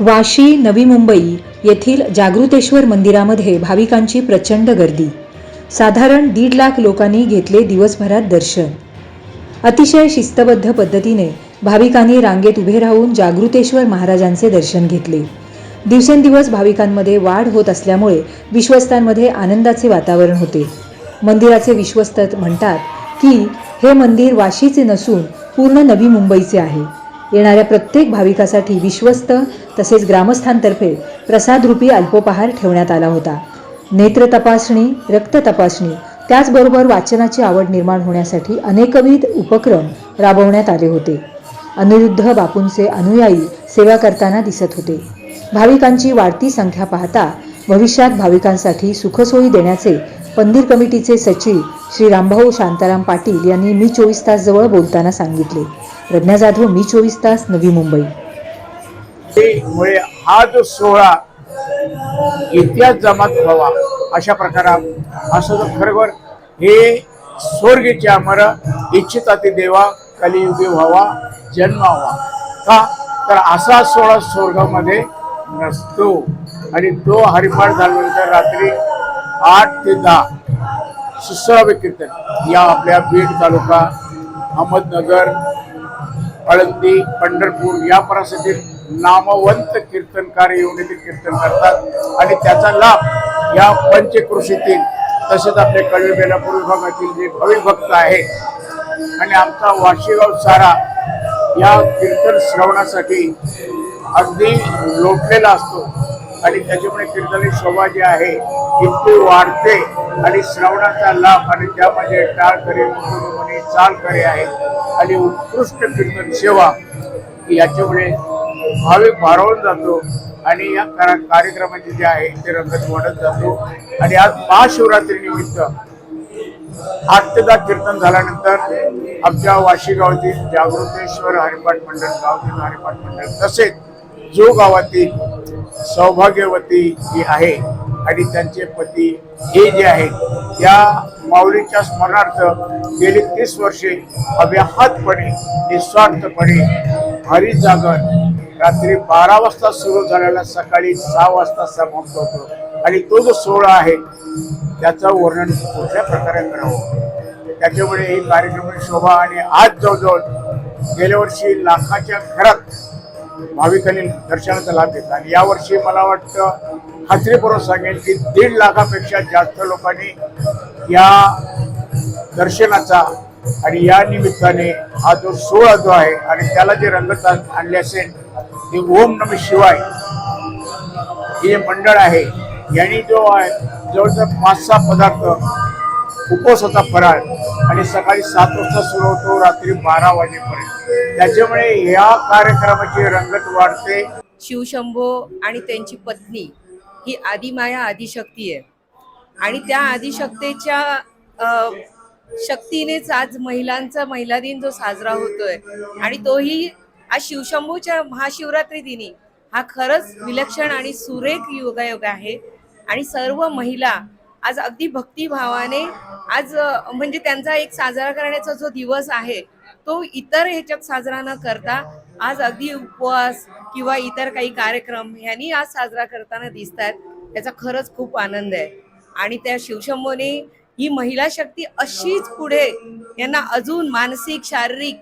वाशी नवी मुंबई येथील जागृतेश्वर मंदिरामध्ये भाविकांची प्रचंड गर्दी. साधारण दीड लाख लोकांनी घेतले दिवसभरात दर्शन. अतिशय शिस्तबद्ध पद्धतीने भाविकांनी रांगेत उभे राहून जागृतेश्वर महाराजांचे दर्शन घेतले. दिवसेंदिवस भाविकांमध्ये वाढ होत असल्यामुळे विश्वस्तांमध्ये आनंदाचे वातावरण होते. मंदिराचे विश्वस्त म्हणतात की हे मंदिर वाशीचे नसून पूर्ण नवी मुंबईचे आहे. येणाऱ्या प्रत्येक भाविकासाठी विश्वस्त तसेच ग्रामस्थांतर्फे प्रसादरूपी अल्पोपहार ठेवण्यात आला होता. नेत्र तपासणी रक्त तपासणी त्याचबरोबर वाचनाची आवड निर्माण होण्यासाठी अनेकविध उपक्रम राबवण्यात आले होते. अनिरुद्ध बापूंचे अनुयायी सेवा करताना दिसत होते. भाविकांची वाढती संख्या पाहता भविष्यात भाविकांसाठी सुखसोयी देण्याचे पंदिर कमिटीचे सचिव श्री रामभाऊ शांताराम पाटील यांनी मी चोवीस तास जवळ बोलताना सांगितले. प्रज्ञा जाधव मी चोवीस तास नवी मुंबई. मुळे हा जो सोहळा इतिहास जमात व्हावा अशा प्रकारात असं जर खरोखर हे स्वर्गीचे अमर इच्छिता ते देवा कलियुगी व्हावा जन्म व्हावा. का तर असा सोहळा स्वर्गामध्ये नसतो. आणि तो हरिपाठ झाल्यानंतर रात्री आठ ते दहा सुसरावे कीर्तन या आपल्या बीड तालुका अहमदनगर हळंदी पंढरपूर या परिसरातील नामवंत कीर्तनकार येऊन येथे कीर्तन करतात. आणि त्याचा लाभ या पंचकृषीतील तसेच आपले कळवे बेलापूर विभागातील जे भाविक भक्त आहेत आणि आमचा वाशीगाव सारा या कीर्तन श्रवणासाठी अगदी लोटलेला असतो. आणि त्याच्यामुळे कीर्तनी शोभा जी आहे ती वाढते. आणि श्रवणाचा लाभ आणि त्यामध्ये टाळकरी मुसलमानी चालकरी आहे आणि उत्कृष्ट कीर्तन सेवा याच्यामुळे भाविक भारावून जातो आणि या करा- कार्यक्रमाची जे आहे ते रंगत वाढत जातो. आणि आज महाशिवरात्री निमित्त आठ ते दहा कीर्तन झाल्यानंतर आमच्या वाशी गावातील जागृतेश्वर हरिपाठ मंडळ गावतील हरिपाठ मंडळ तसेच जो गावातील सौभाग्यवती जी आहे आणि त्यांचे पती हे जे आहेत या माऊलीच्या स्मरणार्थ गेली तीस वर्षे अव्याहतपणे निस्वार्थपणे हरिजागरण रात्री बारा वाजता सुरू झालेला सकाळी सहा वाजता समाप्त होतो. आणि तो जो सोहळा आहे त्याचं वर्णन कुठल्या प्रकारे करावं? त्याच्यामुळे ही कार्यक्रमाची शोभा आणि आज जवळजवळ गेल्या वर्षी लाखाच्या घरात भाविकांनी दर्शनाचा लाभ घेतला. आणि यावर्षी मला वाटतं खात्रीपूर्वक सांगेन की दीड लाखापेक्षा जास्त लोकांनी या दर्शनाचा आणि या निमित्ताने हा जो सोहळा जो आहे आणि त्याला जे रंगत आणले असेल ते ओम नम शिवाय हे मंडळ आहे. यांनी जो आहे जवळजवळ पाच सहा पदार्थ उपवासाचा फराळ. आणि सकाळी सात वाजता सुरू होतो रात्री बारा वाजेपर्यंत. त्याच्यामुळे या कार्यक्रमाची रंगत वाढते. शिवशंभो आणि त्यांची पत्नी ही आदिमाया आदिशक्ती आहे. आणि त्या आदिशक्तीच्या शक्तीनेच आज महिलांचा महिला दिन जो साजरा होतोय. आणि तोही आज शिवशंभूच्या महाशिवरात्री दिनी हा खरंच विलक्षण आणि सुरेख योगायोग आहे. आणि सर्व महिला आज अगदी भक्तिभावाने आज म्हणजे त्यांचा एक साजरा करण्याचा जो दिवस आहे तो इतर ह्याच्यात साजरा न करता आज अगदी उपवास किंवा इतर काही कार्यक्रम ह्यांनी आज साजरा करताना दिसत आहेत त्याचा खरंच खूप आनंद आहे. आणि त्या शिवशंभोने ही महिला शक्ती अशीच पुढे यांना अजून मानसिक शारीरिक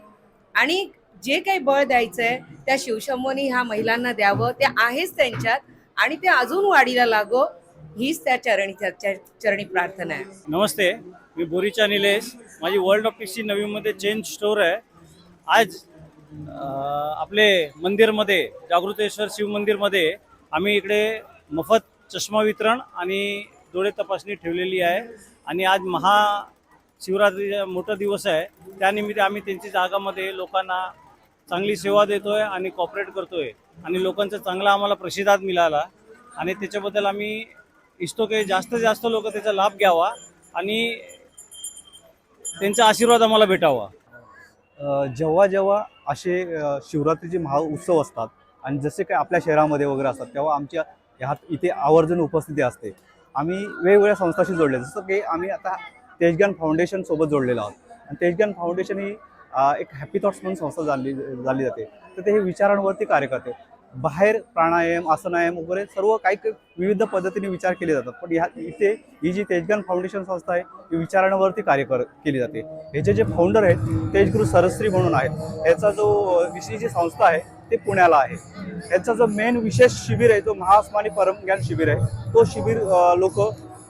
आणि जे काही बळ द्यायचंय त्या शिवशंभोनी ह्या महिलांना द्यावं. ते आहेच त्यांच्यात आणि ते अजून वाढीला लागो. हीच त्या चरणी चरणी प्रार्थना आहे. नमस्ते मी बोरीचा निलेश. माझी वर्ल्ड ऑफ सी नवीमध्ये चेंज स्टोर आहे. आज आपले मंदिरमध्ये जागृतेश्वर शिव मंदिरमध्ये आम्ही इकडे मोफत चष्मा वितरण आणि डोळे तपासणी ठेवलेली आहे. आणि आज महा शिवरात्रीचा मोठा दिवस आहे. त्यानिमित्त आम्ही त्यांची जागामध्ये लोकांना चांगली सेवा देतोय आणि कॉपरेट करतोय. आणि लोकांचा चांगला आम्हाला प्रतिसाद मिळाला. आणि त्याच्याबद्दल आम्ही इच्छतो की जास्तीत जास्त लोक त्याचा लाभ घ्यावा आणि त्यांचा आशीर्वाद आम्हाला भेटावा. जेव्हा जेव्हा असे शिवरात्रीचे महा उत्सव असतात आणि जसे काही आपल्या शहरामध्ये वगैरे असतात तेव्हा आमच्या ह्यात इथे आवर्जून उपस्थिती असते. आम्ही वेगवेगळ्या संस्थाशी जोडले जसं की आम्ही आता तेजगान फाउंडेशन सोबत जोडलेलो आहोत. आणि तेजगान फाउंडेशन ही एक हॅपी थॉट्स म्हणून संस्था झाली झाली जाते. तर ते हे विचारांवरती कार्य करते. बाहेर प्राणायाम आसनायाम वगैरे सर्व काही काही विविध पद्धतीने विचार केले जातात. पण ह्या इथे ही जी तेजगन फाउंडेशन संस्था आहे ही विचारांवरती कार्य कर केली जाते. ह्याचे जे फाउंडर आहेत तेजगुरु सरस्त्री म्हणून आहेत. ह्याचा जो अ, ही जी संस्था आहे ते पुण्याला आहे. ह्याचा जो मेन विशेष शिबिर आहे तो महास्मानी परमज्ञान शिबिर आहे. तो शिबिर लोक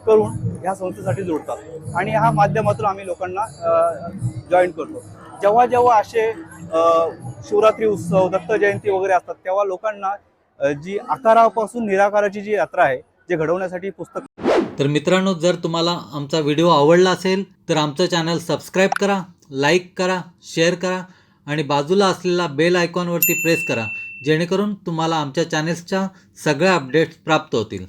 करून ह्या संस्थेसाठी जोडतात. आणि ह्या माध्यमातून आम्ही लोकांना जॉईन करतो. जेव्हा जेव्हा असे शिवरात्री उत्सव दत्त जयंती वगैरे असतात तेव्हा लोकांना जी आकारापासून निराकाराची जी यात्रा आहे जे घडवण्यासाठी पुस्तक तर मित्रांनो जर तुम्हाला आमचा व्हिडिओ आवडला असेल तर आमचं चॅनल सबस्क्राईब करा लाईक करा शेअर करा आणि बाजूला असलेला बेल आयकॉनवरती प्रेस करा जेणेकरून तुम्हाला आमच्या चॅनेल्सच्या सगळ्या अपडेट्स प्राप्त होतील.